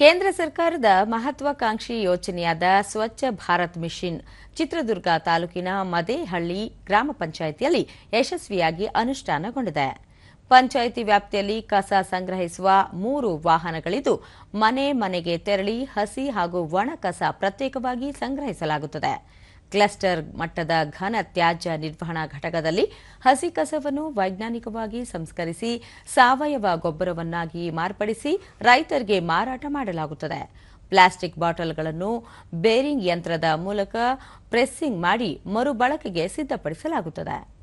ಕೇಂದ್ರ ಸರ್ಕಾರದ ಮಹತ್ವಾಕಾಂಕ್ಷಿ ಯೋಜನೆಯಾದ ಸ್ವಚ್ಛ ಭಾರತ್ ಮಿಷನ್ ಚಿತ್ರದುರ್ಗ ತಾಲೂಕಿನ ಮದೇಹಳ್ಳಿ ಗ್ರಾಮ ಪಂಚಾಯಿತಿಯಲ್ಲಿ ಯಶಸ್ವಿಯಾಗಿ ಅನುಷ್ಠಾನಗೊಂಡಿದೆ. ಪಂಚಾಯಿತಿ ವ್ಯಾಪ್ತಿಯಲ್ಲಿ ಕಸ ಸಂಗ್ರಹಿಸುವ ಮೂರು ವಾಹನಗಳಿದ್ದು, ಮನೆ ಮನೆಗೆ ತೆರಳಿ ಹಸಿ ಹಾಗೂ ಒಣ ಕಸ ಪ್ರತ್ಯೇಕವಾಗಿ ಸಂಗ್ರಹಿಸಲಾಗುತ್ತದೆ. ಕ್ಲಸ್ಟರ್ ಮಟ್ಟದ ಘನ ತ್ಯಾಜ್ಯ ನಿರ್ವಹಣಾ ಘಟಕದಲ್ಲಿ ಹಸಿ ಕಸವನ್ನು ವೈಜ್ಞಾನಿಕವಾಗಿ ಸಂಸ್ಕರಿಸಿ, ಸಾವಯವ ಗೊಬ್ಬರವನ್ನಾಗಿ ಮಾರ್ಪಡಿಸಿ ರೈತರಿಗೆ ಮಾರಾಟ ಮಾಡಲಾಗುತ್ತದೆ. ಪ್ಲಾಸ್ಟಿಕ್ ಬಾಟಲ್ಗಳನ್ನು ಬೇರಿಂಗ್ ಯಂತ್ರದ ಮೂಲಕ ಪ್ರೆಸ್ಸಿಂಗ್ ಮಾಡಿ ಮರುಬಳಕೆಗೆ ಸಿದ್ಧಪಡಿಸಲಾಗುತ್ತದೆ.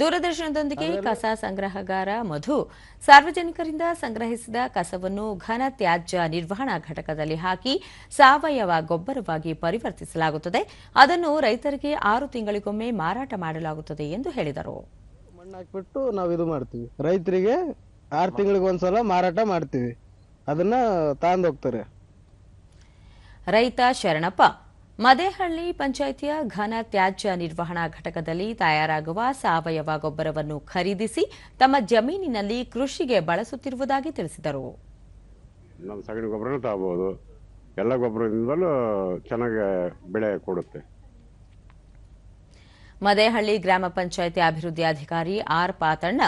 ದೂರದರ್ಶನದೊಂದಿಗೆ ಕಸ ಸಂಗ್ರಹಗಾರ ಮಧು. ಸಾರ್ವಜನಿಕರಿಂದ ಸಂಗ್ರಹಿಸಿದ ಕಸವನ್ನು ಘನ ತ್ಯಾಜ್ಯ ನಿರ್ವಹಣಾ ಘಟಕದಲ್ಲಿ ಹಾಕಿ ಸಾವಯವ ಗೊಬ್ಬರವಾಗಿ ಪರಿವರ್ತಿಸಲಾಗುತ್ತದೆ. ಅದನ್ನು ರೈತರಿಗೆ ಆರು ತಿಂಗಳಿಗೊಮ್ಮೆ ಮಾರಾಟ ಮಾಡಲಾಗುತ್ತದೆ ಎಂದು ಹೇಳಿದರು. ಮಣ್ಣು ಹಾಕ್ಬಿಟ್ಟು ನಾವು ಇದು ಮಾಡ್ತೀವಿ. ರೈತರಿಗೆ ಆರು ತಿಂಗಳಿಗೆ ಒಂದ್ಸಲ ಮಾರಾಟ ಮಾಡ್ತೀವಿ. ಅದನ್ನ ಹೋಗ್ತಾರೆ. ರೈತ ಶರಣಪ್ಪ ಮದೇಹಳ್ಳಿ ಪಂಚಾಯಿತಿಯ ಘನ ತ್ಯಾಜ್ಯ ನಿರ್ವಹಣಾ ಘಟಕದಲ್ಲಿ ತಯಾರಾಗುವ ಸಾವಯವ ಗೊಬ್ಬರವನ್ನು ಖರೀದಿಸಿ ತಮ್ಮ ಜಮೀನಿನಲ್ಲಿ ಕೃಷಿಗೆ ಬಳಸುತ್ತಿರುವುದಾಗಿ ತಿಳಿಸಿದರು. ನಮ್ಮ ಸಗಣಿ ಗೊಬ್ಬರನೂ ತಗೋಬಹುದು ಎಲ್ಲ ಗೊಬ್ಬರದಿಂದಲೂ ಚೆನ್ನಾಗಿ ಬೆಳೆ ಕೊಡುತ್ತೆ. ಮದೇಹಳ್ಳಿ ಗ್ರಾಮ ಪಂಚಾಯಿತಿ ಅಭಿವೃದ್ಧಿ ಅಧಿಕಾರಿ ಆರ್ ಪಾತಣ್ಣ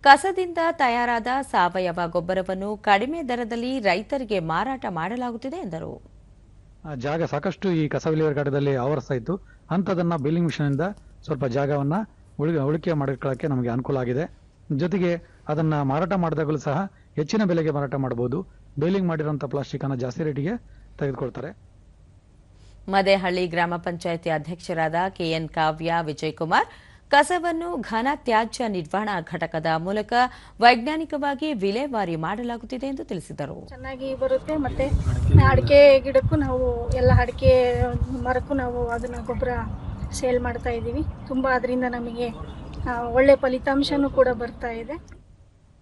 ಕಸದಿಂದ ತಯಾರಾದ ಸಾವಯವ ಗೊಬ್ಬರವನ್ನು ಕಡಿಮೆ ದರದಲ್ಲಿ ರೈತರಿಗೆ ಮಾರಾಟ ಮಾಡಲಾಗುತ್ತಿದೆ ಎಂದರು. ಜಾಗ ಸಾಕಷ್ಟು ಈ ಕಸ ವಿಲೇವಾರಿ ಘಟದಲ್ಲಿ ಆವರಿಸ್ತಾ ಇತ್ತು. ಅಂಥದನ್ನು ಬಿಲ್ಲಿಂಗ್ ಮಿಷನಿಂದ ಸ್ವಲ್ಪ ಜಾಗವನ್ನ ಉಳಿ ಉಳಿಕೆ ಮಾಡಿಕೊಳ್ಳೋಕ್ಕೆ ನಮಗೆ ಅನುಕೂಲ ಆಗಿದೆ. ಜೊತೆಗೆ ಅದನ್ನ ಮಾರಾಟ ಮಾಡಿದಾಗಲೂ ಸಹ ಹೆಚ್ಚಿನ ಬೆಲೆಗೆ ಮಾರಾಟ ಮಾಡಬಹುದು. ಬೇಲಿಂಗ್ ಮಾಡಿರುವಂಥ ಪ್ಲಾಸ್ಟಿಕ್ ಅನ್ನ ಜಾಸ್ತಿ ರೇಟಿಗೆ ತೆಗೆದುಕೊಳ್ತಾರೆ. ಮದೇಹಳ್ಳಿ ಗ್ರಾಮ ಪಂಚಾಯಿತಿ ಅಧ್ಯಕ್ಷರಾದ ಕೆಎನ್ ಕಾವ್ಯ, ವಿಜಯಕುಮಾರ್ ಕಸವನ್ನು ಘನ ತ್ಯಾಜ್ಯ ನಿರ್ವಹಣಾ ಘಟಕದ ಮೂಲಕ ವೈಜ್ಞಾನಿಕವಾಗಿ ವಿಲೇವಾರಿ ಮಾಡಲಾಗುತ್ತಿದೆ ಎಂದು ತಿಳಿಸಿದರು. ಚೆನ್ನಾಗಿ ಬರುತ್ತೆ ಮತ್ತೆ ಅಡಿಕೆ ಗಿಡಕ್ಕೂ ನಾವು ಎಲ್ಲ ಅಡಿಕೆ ಮರಕ್ಕೂ ನಾವು ಅದನ್ನ ಗೊಬ್ಬರ ಸೇಲ್ ಮಾಡ್ತಾ ಇದ್ದೀವಿ. ತುಂಬಾ ಅದರಿಂದ ನಮಗೆ ಒಳ್ಳೆ ಫಲಿತಾಂಶನೂ ಕೂಡ ಬರ್ತಾ ಇದೆ.